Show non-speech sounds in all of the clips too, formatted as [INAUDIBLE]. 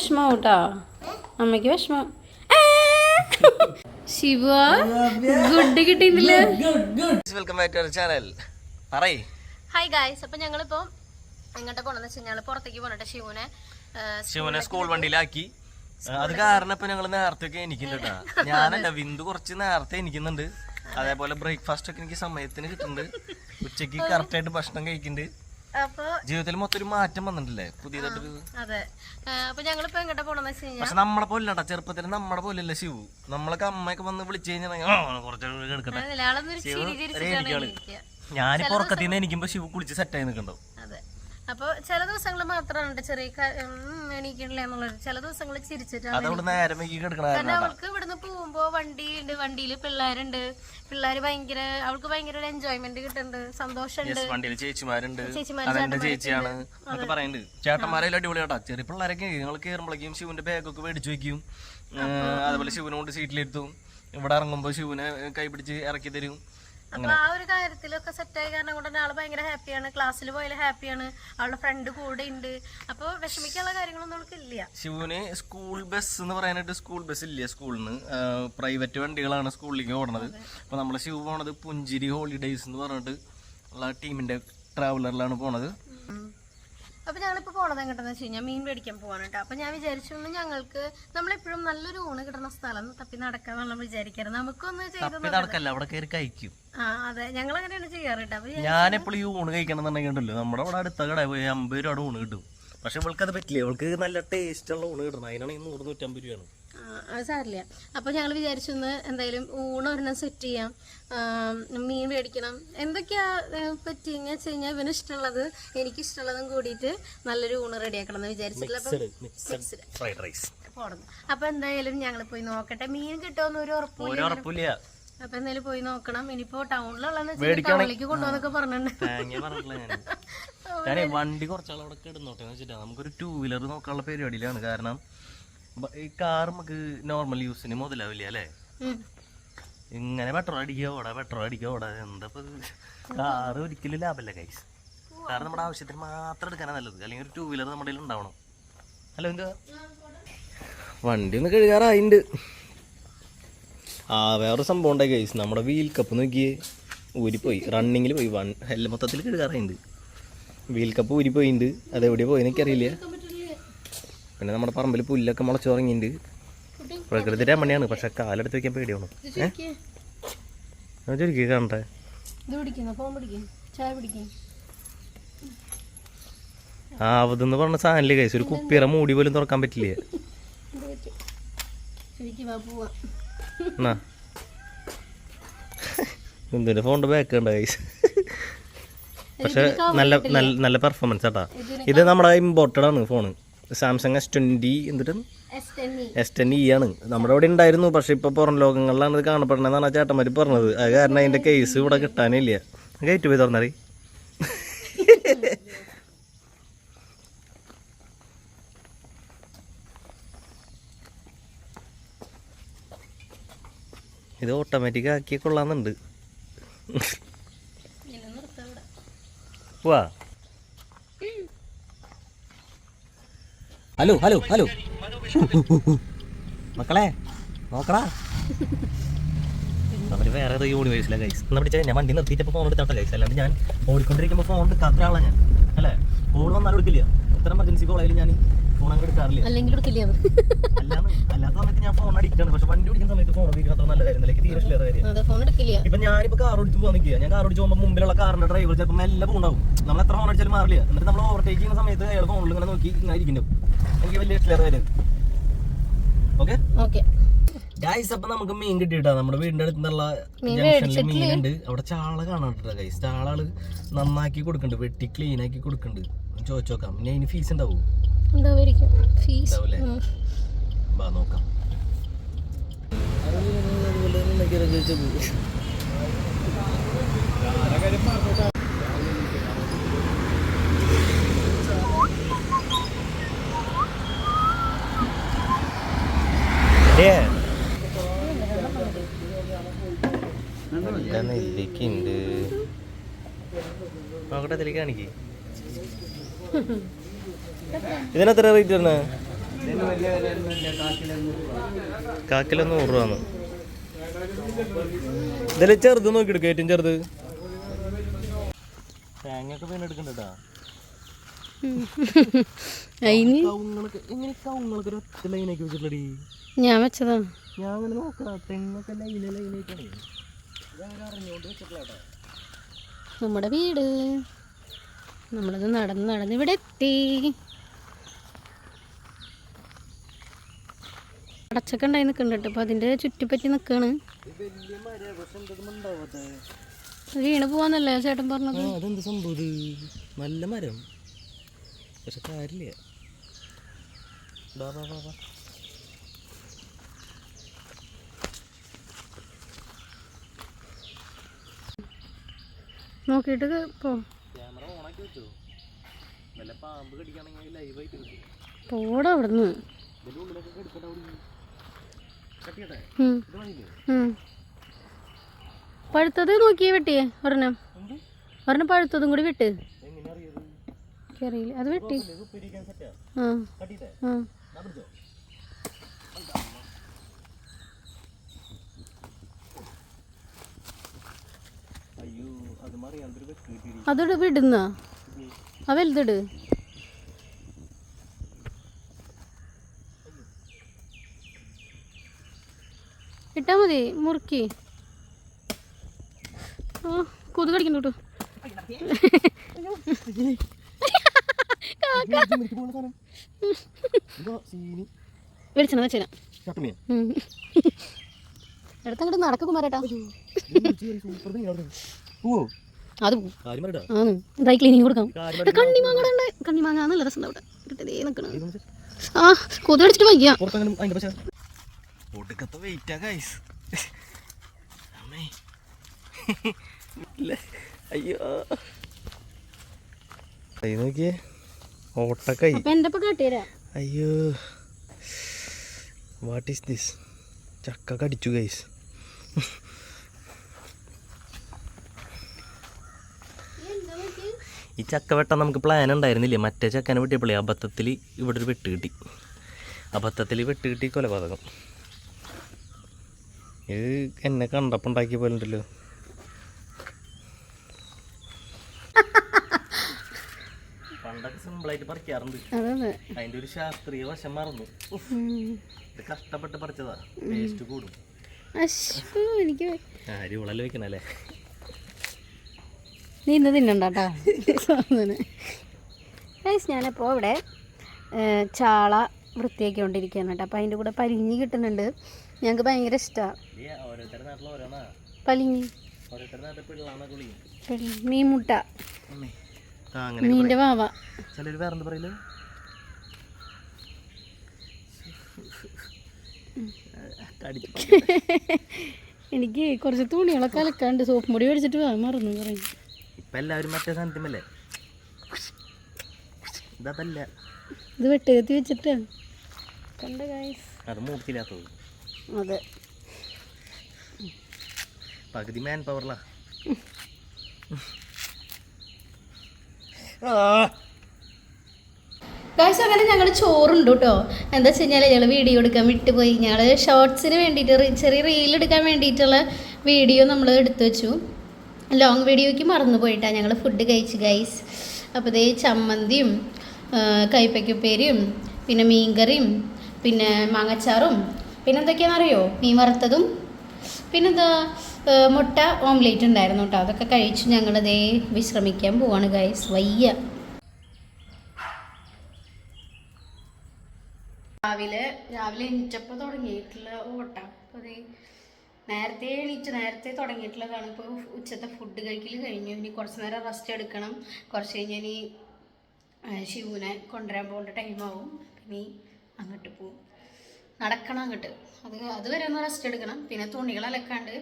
വിഷമം കേട്ടോ. അമ്മയ്ക്ക് വിഷമം! ശിവ ഗുഡ് കിട്ടിയിട്ടില്ല? വെൽക്കം ബാക്ക് ടു ചാനൽ പറയ്. ഹായ് ഗായ്സ് അപ്പൊ ഞങ്ങളിപ്പോ എങ്ങോട്ട് പോണെന്ന് വെച്ചാൽ ഞങ്ങൾ പുറത്തേക്ക് പോണട്ടെ ശിവനെ ശിവനെ സ്കൂൾ വണ്ടിയിലാക്കി. അത് കാരണം ഇപ്പൊ ഞങ്ങൾ നേരത്തെ ഒക്കെ എനിക്കുന്നുണ്ട് കേട്ടാ [LAUGHS] ഞാനല്ല വിന്ദു കുറച്ച് നേരത്തെ എനിക്കുന്നുണ്ട് അതേപോലെ ബ്രേക്ക്ഫാസ്റ്റ് ഒക്കെ എനിക്ക് സമയത്തിന് കിട്ടുന്നുണ്ട്. ഉച്ചയ്ക്ക് കറക്റ്റ് ആയിട്ട് ഭക്ഷണം കഴിക്കുന്നുണ്ട്. ജീവിതത്തിൽ മൊത്തം ഒരു മാറ്റം വന്നിട്ടില്ലേ? പുതിയതായിട്ട് അതെ. ആ, അപ്പൊ ഞങ്ങളിപ്പോ എങ്ങോട്ട് പോണെന്ന് വെച്ച് കഴിഞ്ഞാൽ പക്ഷെ നമ്മളെ പോലെട്ടാ ചെറുപ്പത്തിൽ നമ്മളെ പോലെയല്ല ശിവു. നമ്മളൊക്കെ അമ്മയൊക്കെ വന്ന് വിളിച്ചു കഴിഞ്ഞാൽ കുറച്ച് ചിരിച്ചിട്ടാണ് ഞാനിപ്പോ ഉറക്കത്തിൽ നിന്ന് എനിക്കുമ്പോ ശിവു കുളിച്ച് സെറ്റായി നിൽക്കണ്ടോ അതെ. അപ്പൊ ചില ദിവസങ്ങൾ മാത്രമാണ് ചെറിയ എണീക്കണില്ല എന്നുള്ളത്. ചില ദിവസങ്ങൾ ചിരിച്ചിട്ടാണ് കാരണം അവൾക്ക് ഇവിടുന്ന് പോകുമ്പോ വണ്ടി ഉണ്ട് വണ്ടിയിൽ പിള്ളേരുണ്ട്. പിള്ളേര് ഭയങ്കര അവൾക്ക് ഭയങ്കര ഒരു എൻജോയ്മെന്റ് കിട്ടുന്നുണ്ട് സന്തോഷമുണ്ട്. വണ്ടിയിൽ ചേച്ചിമാരുണ്ട്. ചേച്ചിയാണ് ചേട്ടന്മാരെല്ലാം അടിപൊളിയാട്ടാ. ചെറിയ പിള്ളേരൊക്കെ നിങ്ങൾ കയറുമ്പോഴേക്കും ശിവന്റെ ബാഗൊക്കെ മേടിച്ചു വെക്കും. അതുപോലെ ശിവനെ കൊണ്ട് സീറ്റിലിരുത്തും ഇവിടെ ഇറങ്ങുമ്പോൾ ശിവനെ കൈപിടിച്ച് ഇറക്കി തരും. അപ്പൊ ആ ഒരു കാര്യത്തിലൊക്കെ സെറ്റായി കാരണം കൊണ്ട് ആൾ ഭയങ്കര ഹാപ്പിയാണ് ക്ലാസ്സിൽ പോയാലും ഹാപ്പിയാണ് അവളുടെ ഫ്രണ്ട് കൂടെ ഉണ്ട് അപ്പൊ വിഷമിക്കാനുള്ള കാര്യങ്ങളൊന്നും അവൾക്ക് ഇല്ല. ശിവന് സ്കൂൾ ബസ് എന്ന് പറയാനായിട്ട് സ്കൂൾ ബസ് ഇല്ല സ്കൂളിൽ നിന്ന് പ്രൈവറ്റ് വണ്ടികളാണ് സ്കൂളിലേക്ക് ഓടണത്. അപ്പൊ നമ്മളെ ശിവ പോണത് പുഞ്ചിരി ഹോളിഡേയ്സ് എന്ന് പറഞ്ഞിട്ട് ഉള്ള ടീമിന്റെ ട്രാവലറിലാണ് പോണത്. അപ്പൊ ഞങ്ങളിപ്പോ പോണത് എങ്ങോട്ടെന്ന് വെച്ച് കഴിഞ്ഞാൽ മീൻ മേടിക്കാൻ പോകാൻ കേട്ടോ അപ്പൊ ഞാൻ വിചാരിച്ചു ഞങ്ങൾക്ക് നമ്മളെപ്പോഴും നല്ലൊരു ഊണ് കിട്ടുന്ന സ്ഥലം തപ്പി നടക്കാന്നുള്ള വിചാരിക്കരുത് നമുക്കൊന്ന് ചെയ്ത് നടക്കല്ല അവിടെ കയറി കഴിക്കും. ആ അതെ. ഞങ്ങൾ അങ്ങനെയാണ് ചെയ്യാറ് കേട്ടോ ഈ ഊണ് കഴിക്കണമെന്നുണ്ടെങ്കിൽ ഉണ്ടല്ലോ നമ്മുടെ അവിടെ അടുത്ത കട പോയി അമ്പത് രൂപയുടെ ഊണ് കിട്ടും. പക്ഷെ ഇവൾക്ക് അത് പറ്റില്ല. ഇവൾക്ക് നല്ല ടേസ്റ്റ് ഉള്ള ഊണ് കിട്ടണം. അതിനാണെങ്കിൽ നൂറ് നൂറ്റമ്പത് രൂപയാണ്. അത് സാരില്ല അപ്പോൾ ഞങ്ങൾ വിചാരിച്ചു ഒന്ന് എന്തായാലും ഊണ് ഒരെണ്ണം സെറ്റ് ചെയ്യാം മീൻ മേടിക്കണം. എന്തൊക്കെയാ പറ്റിയെന്ന് വെച്ച് കഴിഞ്ഞാൽ ഇവന് ഇഷ്ടമുള്ളത് എനിക്ക് ഇഷ്ടമുള്ളതും കൂടിയിട്ട് നല്ലൊരു ഊണ് റെഡിയാക്കണം എന്ന് വിചാരിച്ചിട്ടില്ല അപ്പൊ എന്തായാലും ഞങ്ങൾ പോയി നോക്കട്ടെ. മീൻ കിട്ടുമെന്ന് ഒരു ഉറപ്പില്ല അപ്പൊ എന്തായാലും പോയി നോക്കണം. ഇനിയിപ്പോ ടൗണിലുള്ളതെന്ന് വെച്ചാൽ ടൗണിലേക്ക് കൊണ്ടുപോകാന്നൊക്കെ പറഞ്ഞിട്ടുണ്ട്. ഞാൻ. [LAUGHS] ഞാനേ വണ്ടി കുറച്ചാളവിടെ കിടന്നോട്ടെ വെച്ചിട്ടാ. നമുക്കൊരു ടൂ വീലർ നോക്കാനുള്ള പരിപാടിയിലാണ് കാരണം ഈ കാർ നമുക്ക് നോർമൽ യൂസിന് മുതലാവില്ല അല്ലേ. ഇങ്ങനെ പെട്രോൾ അടിക്കുക ഓടാ പെട്രോൾ അടിക്കുക ഓടാ എന്താ കാർ ഒരിക്കലും ലാഭമല്ല കൈസ് കാരണം നമ്മുടെ ആവശ്യത്തിന് മാത്രം എടുക്കാനാണ് നല്ലത്. അല്ലെങ്കിൽ ഒരു ടൂ വീലർ നമ്മുടെ കയ്യിൽ ഉണ്ടാവണം. ഹലോ എന്താ വണ്ടി ഒന്ന് കഴുകാറായിണ്ട്. ആ വേറെ സംഭവം ഉണ്ടായി കൈസ് നമ്മുടെ വീൽ കപ്പ് നോക്കിയേ ഊരിപ്പോയി. റണ്ണിങ്ങിൽ പോയി. വൺ എല്ലാം മൊത്തത്തിൽ കഴുകാറായിണ്ട്. Wheel cup ഊരിപ്പോയിണ്ട്. അതെവിടെ പോയി എനിക്കറിയില്ല. പിന്നെ നമ്മുടെ പറമ്പിൽ പുല്ലൊക്കെ മുളച്ചു തുടങ്ങിയിട്ടുണ്ട് പ്രകൃതി രമണിയാണ് പക്ഷെ കാലെടുത്ത് വെക്കാൻ പേടിയാണ്. ഞാൻ ചുരുക്കി. കാണട്ടെ. ആവതെന്ന് പറഞ്ഞ സാധനം കൈസ് ഒരു കുപ്പിയറ മൂടി പോലും തുറക്കാൻ പറ്റില്ലേ? എന്തിന്റെ ഫോണിന്റെ ബാക്ക് ഉണ്ട് കൈസ് പക്ഷെ നല്ല നല്ല നല്ല പെർഫോമൻസ് ആട്ടാ. ഇത് നമ്മുടെ ഇമ്പോർട്ടഡ് ആണ് ഫോണ് സാംസങ് എസ് ട്വന്റി എന്നിട്ട് എസ് ടെൻ ഇ ആണ്. നമ്മുടെ അവിടെ ഉണ്ടായിരുന്നു പക്ഷെ ഇപ്പോൾ പുറം ലോകങ്ങളിലാണ് ഇത് കാണപ്പെടുന്നതെന്നാണ് ആ ചേട്ടന്മാര് പറഞ്ഞത്. അത് കാരണം അതിന്റെ കേസ് ഇവിടെ കിട്ടാനില്ല. കയറ്റു പോയി തുറന്നറി ഇത് ഓട്ടോമാറ്റിക് ആക്കി നിർത്താം വാ ഹലോ ഹലോ ഹലോ. മക്കളെ നോക്കടാ. അവർ വേറെ ഏതോ യൂണിവേഴ്സിലെ ഗൈസ് എന്നാ പിടിച്ചാൽ ഞാൻ വണ്ടി നിർത്തിയിട്ടപ്പോൾ ഫോൺ എടുത്തോട്ടെ ഗൈസ് അല്ലാണ്ട് ഞാൻ ഓടിക്കൊണ്ടിരിക്കുമ്പോൾ ഫോൺ എടുക്കാത്ത ആളാണ് ഞാൻ. അല്ലേ? ഫോൺ വന്നാലും എടുക്കില്ല. ഇത്ര എമർജൻസി കോളായാലും ഞാൻ ഫോൺ അങ്ങ് എടുക്കാറില്ല. അല്ലെങ്കിൽ എടുക്കില്ല അല്ലാത്ത സമയത്ത് ഞാൻ ഫോൺ അടിക്കാണ് പക്ഷെ വണ്ടി ഓടിക്കുന്ന സമയത്ത് ഫോൺ ഉപയോഗിക്കാത്ത നല്ല കാര്യം. എനിക്ക് തീരെ കാര്യം. ഫോൺ എടുക്കില്ല. ഇപ്പൊ ഞാനിപ്പോ കാർ ഓടിച്ചു പോകാൻ നിൽക്കുക ഞാൻ കാർ ഓടിച്ച് പോകുമ്പോൾ മുമ്പിലുള്ള കാറിന്റെ ഡ്രൈവർ ചിലപ്പോൾ മെല്ലെ പോകുണ്ടാവും നമ്മൾ എത്ര ഫോൺ അടിച്ചാലും മാറില്ല. എന്നിട്ട് നമ്മൾ ഓവർടേക്ക് ചെയ്യുന്ന സമയത്ത് അയാൾ ഫോണിൽ ഇങ്ങനെ നോക്കി ഇങ്ങനെ ഇരിക്കുന്നു എനിക്ക് വലിയ ക്ലിയർ വരും. ഓക്കെ ഓക്കെ ഗൈസ് അപ്പൊ നമുക്ക് മീൻ കിട്ടിയിട്ടാ. നമ്മുടെ വീടിന്റെ അടുത്തുള്ള ജംഗ്ഷനിൽ മീനുണ്ട് അവിടെ ചാള കാണാട്ടോ ഗൈസ് ചാളാൾ നന്നാക്കി കൊടുക്കുന്നുണ്ട് വെട്ടി ക്ലീൻ ആക്കി കൊടുക്കുന്നുണ്ട് ചോദിച്ചു നോക്കാം. പിന്നെ അതിന് ഫീസ് ഉണ്ടാവും? നോക്കാം. ഫീസ് നെല്ലിക്കുണ്ട് നോക്കട്ടെ ഇതിലേക്ക് കാണിക്ക് ഇതിനെത്ര റേറ്റ് വരുന്നത് കാക്കില നൂറ് രൂപ ഇതിൽ ചെറുത് നോക്കിയെടുക്കും ഏറ്റവും ചെറുത്. തേങ്ങയൊക്കെ പിന്നെ എടുക്കണ്ടട്ടാ അതിന് ഞാൻ വെച്ചതാണ് ഞാൻ അങ്ങനെ നോക്കാം തെങ്ങൊക്കെ ലൈന ലൈനായിട്ടാണ് നമ്മുടെ വീട്. നമ്മളത് നടന്ന് നടന്ന് ഇവിടെ എത്തി. അടച്ചൊക്കെ ഉണ്ടായി നിൽക്കുന്നുണ്ട് അപ്പോൾ അതിന്റെ ചുറ്റിപ്പറ്റി നിൽക്കാണ് ഉണ്ടാവാത്തേ വീണ് പോവാന്നല്ലേ ചേട്ടൻ പറഞ്ഞത്? അതെന്ത് സംഭവം നല്ല മരം. പക്ഷെ കാര്യമില്ല. ബാ ബാ ബാ ബാ നോക്കിയിട്ട് പോ. പോടാ അവിടുന്ന്. പഴുത്തത് നോക്കിയേ വെട്ടിയേ ഒരെണ്ണം. ഒരെണ്ണം പഴുത്തതും കൂടി വിട്ട്. എനിക്കറിയില്ല. അത് വെട്ടി. അതോട് ആ. ആ. വിടുന്ന ആ വലുതിട്. ഇട്ടാ മതി മുറുക്കി. ആ കൊതു കടിക്കുന്നു കേട്ടോ വെളിച്ചെണ്ണ വെച്ചേന എടുത്തങ്ങോട്ട് നടക്കും കുമാരേട്ടാ അത് ആണ്. ഡ്രൈ ക്ലീനിങ് കൊടുക്കാം. കണ്ണിമാങ്ങടെ കണ്ണിമാങ്ങ നല്ല രസം അവിടെ. കിട്ടതേ നിൽക്കണം ആ കൊതു അടിച്ചിട്ട് വയ്യ. ഒടുക്കത്തെ വെയിറ്റാ ഗൈസ് അമ്മേ. അയ്യോ. നോക്കിയേ. ഓട്ടക്കൈ. അയ്യോ. വാട്ട് ഈസ് ദിസ് ചക്ക കടിച്ചു ഗൈസ് ഈ ചക്ക വെട്ടാൻ നമുക്ക് പ്ലാൻ ഉണ്ടായിരുന്നില്ല? മറ്റേ ചക്കനെ വെട്ടിയപ്പോഴേ അബദ്ധത്തിൽ ഇവിടെ ഒരു വെട്ട് കിട്ടി. അബദ്ധത്തിൽ വെട്ട് കിട്ടി കൊലപാതകം. ഇത് എന്നെ കണ്ടപ്പോൾ ഉണ്ടാക്കിയ പോലെ ഉണ്ടല്ലോ. പണ്ടൊക്കെ സിമ്പിളായിട്ട് പറിക്കാറുണ്ട്. അതെ അതെ. അതിന്റെ ഒരു ശാസ്ത്രീയ വശം മറന്നു. ഇത് കഷ്ടപ്പെട്ട് പറിച്ചതാ. ടേസ്റ്റ് കൂടും. എനിക്ക് ആര് ഉളൽ വെക്കണല്ലേ? നീ ഇന്ന് തിന്നണ്ടാട്ടാ? ഞാനിപ്പോൾ ഇവിടെ ചാള വൃത്തിയാക്കി കൊണ്ടിരിക്കുകയാണ് കേട്ടോ. അപ്പൊ അതിന്റെ കൂടെ പലിഞ്ഞി കിട്ടുന്നുണ്ട്. ഞങ്ങൾക്ക് ഭയങ്കര ഇഷ്ടമാണ് പലിഞ്ഞി. മീൻമുട്ട മീന്റെ വാവ. ചിലർ വേറെന്ത് പറയില്ല എനിക്ക് കുറച്ച് തുണികളൊക്കെ അലക്കാണ്ട് സോപ്പ് മുടി മേടിച്ചിട്ട് മറന്നു പറയും ഇപ്പൊ എല്ലാവരും മറ്റേ സാന്നിധ്യമല്ലേ ഇതല്ല ഇത് വെട്ടുകത്തി വെച്ചിട്ട്. കണ്ട ഗൈസ് അത് മൂർത്തില്ലാത്തത് അതെ. പകുതി മാൻ പവറിലാ ഗായ്സ് അങ്ങനെ ഞങ്ങൾ ചോറുണ്ട് കേട്ടോ എന്താ വെച്ച് കഴിഞ്ഞാൽ ഞങ്ങൾ വീഡിയോ എടുക്കാൻ വിട്ടുപോയി. ഞങ്ങൾ ഷോർട്സിന് വേണ്ടിയിട്ട് ചെറിയ റീൽ എടുക്കാൻ വേണ്ടിയിട്ടുള്ള വീഡിയോ നമ്മൾ എടുത്തു വെച്ചു. ലോങ് വീഡിയോയ്ക്ക് മറന്നു പോയിട്ടാണ് ഞങ്ങൾ ഫുഡ് കഴിച്ചു ഗൈസ് അപ്പോൾ ഇതേ ചമ്മന്തിയും കൈപ്പയ്ക്കുപ്പേരിയും പിന്നെ മീൻകറിയും പിന്നെ മാങ്ങച്ചാറും. പിന്നെ എന്തൊക്കെയാണെന്നറിയോ? മീൻ വറുത്തതും. പിന്നെന്താ മുട്ട ഓംലേറ്റ് ഉണ്ടായിരുന്നു കേട്ടോ അതൊക്കെ കഴിച്ചു ദേ വിശ്രമിക്കാൻ പോവാണ് ഗൈസ് വയ്യ. രാവിലെ രാവിലെ എണീറ്റപ്പോൾ തുടങ്ങിയിട്ടുള്ള ഓട്ടം. അപ്പോൾ ദേ നേരത്തെ എണീറ്റ് നേരത്തെ തുടങ്ങിയിട്ടുള്ളതാണ്. ഇപ്പോൾ ഉച്ചത്തെ ഫുഡ് കഴിക്കൽ കഴിഞ്ഞു. ഇനി കുറച്ച് നേരം റെസ്റ്റ് എടുക്കണം. കുറച്ച് കഴിഞ്ഞ് ഇനി ശിവനെ കൊണ്ടുവരാൻ പോകേണ്ട ടൈമാവും ഇനി അങ്ങോട്ട് പോവും. നടക്കണം അങ്ങോട്ട്. അത് അതുവരെ ഒന്ന് റെസ്റ്റ് എടുക്കണം. പിന്നെ തുണികൾ അലക്കാണ്ട്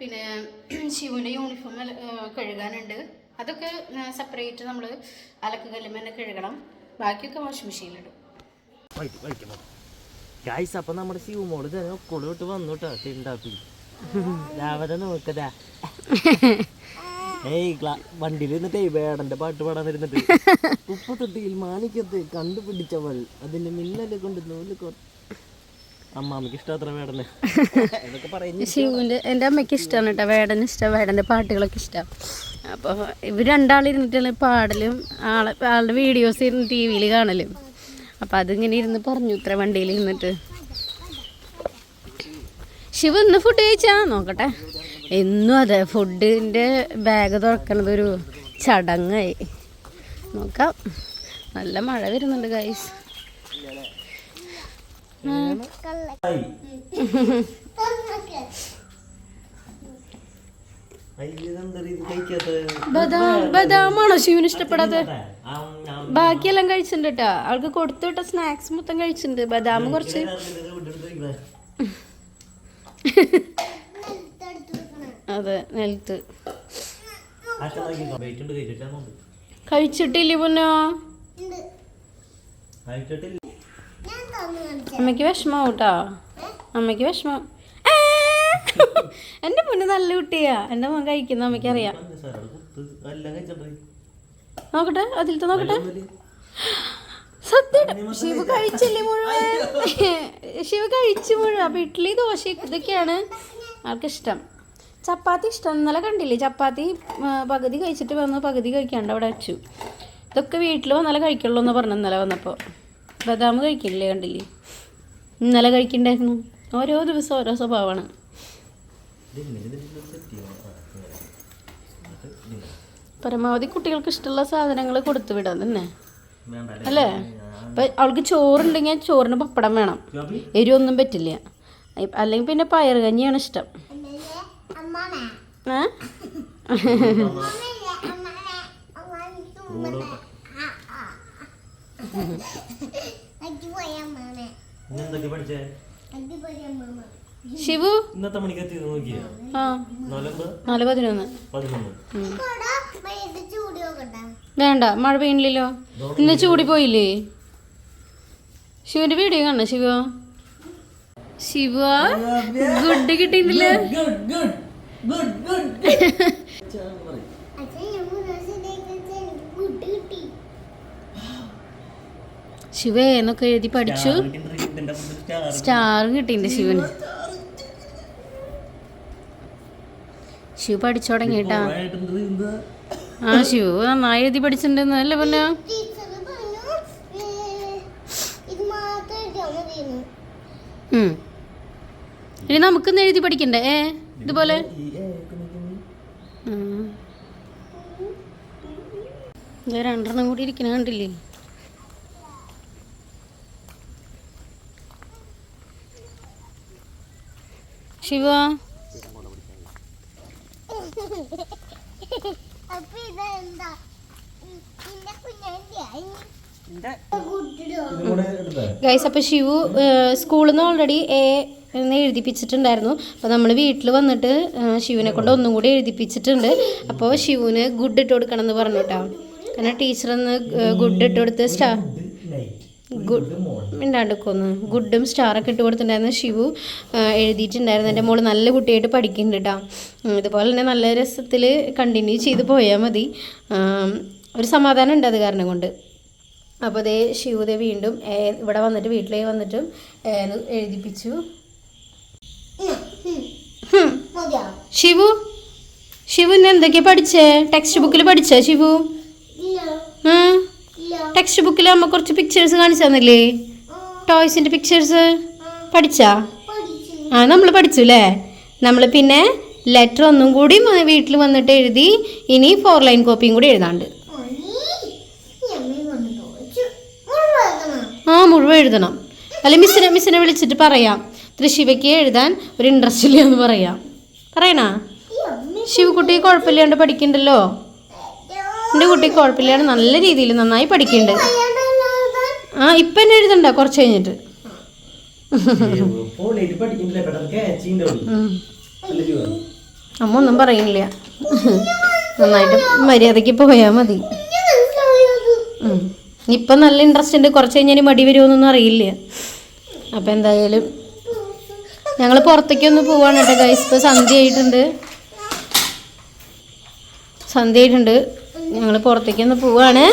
പിന്നെ [CLEARS THROAT] ശിവുവിന്റെ യൂണിഫോം കഴുകാനുണ്ട്. അതൊക്കെ സെപ്പറേറ്റ് നമ്മൾ അലക്ക് കല്ലുമ്പോൾ തന്നെ കഴുകണം. ബാക്കിയൊക്കെ വാഷിംഗ് മെഷീനിലിടും ഗായ്സ് അപ്പം നമ്മുടെ ശിവമോൾ കൊളു വിട്ട് വന്നു കേട്ടോ ഉണ്ടാക്കി രാവിലെ [LAUGHS] നോക്കതാ [LAUGHS] ഏയ് വണ്ടിയിൽ ഇരുന്നിട്ടേ വേടന്റെ പാട്ട് പാടാൻ ഇരുന്നിട്ട്. [LAUGHS] ഉപ്പത്തൊട്ടിയിൽ മാണിക്കത്ത് കണ്ടുപിടിച്ചവൾ. അതിന്റെ മിന്നൽ കൊണ്ട് നൂൽ കൊ അമ്മാമ്മക്ക് ഇഷ്ടത്ര വേടനെ. എന്റെ അമ്മയ്ക്ക് ഇഷ്ടമാണ് കേട്ടോ. വേടന് ഇഷ്ടം വേടന്റെ പാട്ടുകളൊക്കെ ഇഷ്ടം. അപ്പോൾ ഇവർ രണ്ടാളിരുന്നിട്ടാണ് പാടലും ആളെ ആളുടെ വീഡിയോസ് ഇരുന്ന് ടി വിയിൽ കാണലും. അപ്പോൾ അതിങ്ങനെ ഇരുന്ന് പറഞ്ഞു ഇത്ര വണ്ടിയിൽ ഇരുന്നിട്ട്. ശിവ ഇന്ന് ഫുഡ് കഴിച്ചാ? നോക്കട്ടെ. എന്നും അതെ ഫുഡിന്റെ ബാഗ് തുറക്കണത് ഒരു ചടങ്ങായി. നോക്കാം. നല്ല മഴ വരുന്നുണ്ട് ഗൈസ് ബദാമാണോ ശിവന് ഇഷ്ടപ്പെടാത്ത? ബാക്കിയെല്ലാം കഴിച്ചിട്ടുണ്ട് കേട്ടോ അവൾക്ക് കൊടുത്തു വിട്ട സ്നാക്സ് മൊത്തം കഴിച്ചിട്ടുണ്ട്. ബദാം കുറച്ച്. അതെ നിലത്ത് കഴിച്ചിട്ടില്ലേ പൊന്നോ? അമ്മയ്ക്ക് വിഷമം കേട്ടോ അമ്മയ്ക്ക് വിഷമം. എന്റെ പൊന്ന് നല്ല കുട്ടിയാ. എന്റെ മോൻ കഴിക്കുന്ന അമ്മയ്ക്ക് അറിയാം നോക്കട്ടെ അതിലത്തെ നോക്കട്ടെ. സത്യം ശിവ കഴിച്ചില്ലേ മുഴുവൻ? ശിവ കഴിച്ചു മുഴുവൻ. അപ്പൊ ഇഡ്ഡലി ദോശ ഇതൊക്കെയാണ് ആൾക്ക് ഇഷ്ടം. ചപ്പാത്തി ഇഷ്ടം. ഇന്നലെ കണ്ടില്ലേ ചപ്പാത്തി പകുതി കഴിച്ചിട്ട് വന്ന് പകുതി കഴിക്കാണ്ട് അവിടെ വെച്ചു. ഇതൊക്കെ വീട്ടിൽ വന്നാലേ കഴിക്കുള്ളൂ എന്ന് പറഞ്ഞു ഇന്നലെ വന്നപ്പോൾ ബദാം കഴിക്കില്ലേ കണ്ടില്ലേ? ഇന്നലെ കഴിക്കണ്ടായിരുന്നു. ഓരോ ദിവസം ഓരോ സ്വഭാവമാണ്. പരമാവധി കുട്ടികൾക്ക് ഇഷ്ടമുള്ള സാധനങ്ങൾ കൊടുത്തു വിടാം തന്നെ. അല്ലേ? അപ്പൊ അവൾക്ക് ചോറുണ്ടെങ്കിൽ ചോറിന് പപ്പടം വേണം. എരിവൊന്നും പറ്റില്ല. അല്ലെങ്കിൽ പിന്നെ പയർ കഞ്ഞിയാണ് ഇഷ്ടം. ഏ? എന്തൊക്കെ പഠിച്ചേ? ശിവു? ഇന്നത്തെ മണിക്ക് എത്തി നോക്കിയ? നാല് പതിനൊന്ന്. വേണ്ട മഴ പെയ്യണില്ലല്ലോ. ഇന്ന് ചൂടി പോയില്ലേ? ശിവന്റെ വീഡിയോ കാണ ശിവ? ശിവ ഗുഡ് കിട്ടിയിട്ടില്ല [LAUGHS] good good good good Shiva എന്നൊക്കെ എഴുതി പഠിച്ചു. സ്റ്റാർ കിട്ടിയിട്ടുണ്ട് ശിവന്. ശിവ പഠിച്ചു തുടങ്ങിട്ടാ ആ ശിവ നന്നായി എഴുതി പഠിച്ചിട്ടുണ്ടെന്ന് അല്ലേ പിന്നെ. ഇനി നമുക്കൊന്ന് എഴുതി പഠിക്കണ്ടേ? ഏ ഇതുപോലെ? രണ്ടെണ്ണം കൂടി ഇരിക്കണ കണ്ടില്ലേ? ശിവ. അപ്പൊ ഗൈസ് അപ്പോൾ ശിവു സ്കൂളിൽ നിന്ന് ഓൾറെഡി എ എന്ന് എഴുതിപ്പിച്ചിട്ടുണ്ടായിരുന്നു. അപ്പോൾ നമ്മൾ വീട്ടിൽ വന്നിട്ട് ശിവനെ കൊണ്ട് ഒന്നും കൂടി എഴുതിപ്പിച്ചിട്ടുണ്ട്. അപ്പോൾ ശിവുന് ഗുഡ് ഇട്ട് കൊടുക്കണം എന്ന് പറഞ്ഞു കേട്ടോ കാരണം ടീച്ചർ ഒന്ന് ഗുഡ് ഇട്ട് കൊടുത്ത് സ്റ്റാർ ഗുഡ് മിണ്ടാണ്ടിക്കൊന്ന് ഗുഡും സ്റ്റാറൊക്കെ ഇട്ട് കൊടുത്തിട്ടുണ്ടായിരുന്നു ശിവു. എഴുതിയിട്ടുണ്ടായിരുന്നു. എന്റെ മോൾ നല്ല കുട്ടിയായിട്ട് പഠിക്കുന്നുണ്ട് കേട്ടോ ഇതുപോലെ തന്നെ നല്ല രസത്തിൽ കണ്ടിന്യൂ ചെയ്ത് പോയാൽ മതി. ഒരു സമാധാനം ഉണ്ട് അത് കാരണം കൊണ്ട്. അപ്പോൾ അതേ ശിവുദേ വീണ്ടും ഇവിടെ വന്നിട്ട് വീട്ടിലേക്ക് വന്നിട്ടും എഴുതിപ്പിച്ചു. ശിവു? ശിവു ഇന്ന് എന്തൊക്കെയാ പഠിച്ചേ? ടെക്സ്റ്റ് ബുക്കിൽ പഠിച്ചേ ശിവു? ടെക്സ്റ്റ് ബുക്കിൽ അമ്മ കുറച്ച് പിക്ചേഴ്സ് കാണിച്ചു തന്നില്ലേ? ടോയ്സിന്റെ പിക്ചേഴ്സ് പഠിച്ചാ? ആ നമ്മൾ പഠിച്ചു അല്ലേ നമ്മൾ പിന്നെ ലെറ്റർ ഒന്നും കൂടി വീട്ടിൽ വന്നിട്ട് എഴുതി ഇനി ഫോർ ലൈൻ കോപ്പിയും കൂടി എഴുതാണ്ട്. ആ മുഴുവൻ എഴുതണം. അല്ല മിസ്സിനെ മിസ്സിനെ വിളിച്ചിട്ട് പറയാം. തൃശിവയ്ക്ക് എഴുതാൻ ഒരു ഇൻട്രസ്റ്റ് ഇല്ല എന്ന് പറയാം. പറയണ? ശിവക്കുട്ടി കുഴപ്പമില്ലാണ്ട് പഠിക്കണ്ടല്ലോ? എന്റെ കുട്ടി കുഴപ്പമില്ലാണ് നല്ല രീതിയിൽ നന്നായി പഠിക്കുന്നുണ്ട്. ആ ഇപ്പം എന്നെ എഴുതണ്ട കുറച്ച് കഴിഞ്ഞിട്ട്. അമ്മ ഒന്നും പറയുന്നില്ല. നന്നായിട്ട് മര്യാദയ്ക്ക് പോയാൽ മതി. ഇപ്പം നല്ല ഇൻട്രസ്റ്റ് ഉണ്ട് കുറച്ച് കഴിഞ്ഞാൽ മടി വരുമോന്നൊന്നും അറിയില്ല. അപ്പം എന്തായാലും ഞങ്ങൾ പുറത്തേക്കൊന്ന് പോവാണ് കേട്ടോ ഗൈസ് ഇപ്പോൾ സന്ധ്യ ആയിട്ടുണ്ട്. സന്ധ്യയായിട്ടുണ്ട് ഞങ്ങൾ പുറത്തേക്കൊന്ന് പോവാണ്.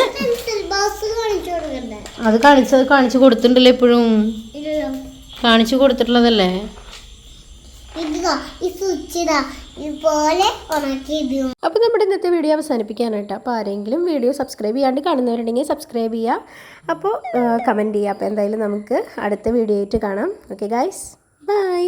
അത് കാണിച്ചത് കാണിച്ചു കൊടുത്തിട്ടുണ്ടല്ലോ എപ്പോഴും കാണിച്ചു കൊടുത്തിട്ടുള്ളതല്ലേ? അപ്പോൾ നമ്മുടെ ഇന്നത്തെ വീഡിയോ അവസാനിപ്പിക്കാനായിട്ട് അപ്പോൾ ആരെങ്കിലും വീഡിയോ സബ്സ്ക്രൈബ് ചെയ്യാണ്ട് കാണുന്നവരുണ്ടെങ്കിൽ സബ്സ്ക്രൈബ് ചെയ്യുക അപ്പോൾ കമന്റ് ചെയ്യുക അപ്പോൾ എന്തായാലും നമുക്ക് അടുത്ത വീഡിയോ ആയിട്ട് കാണാം. Okay guys bye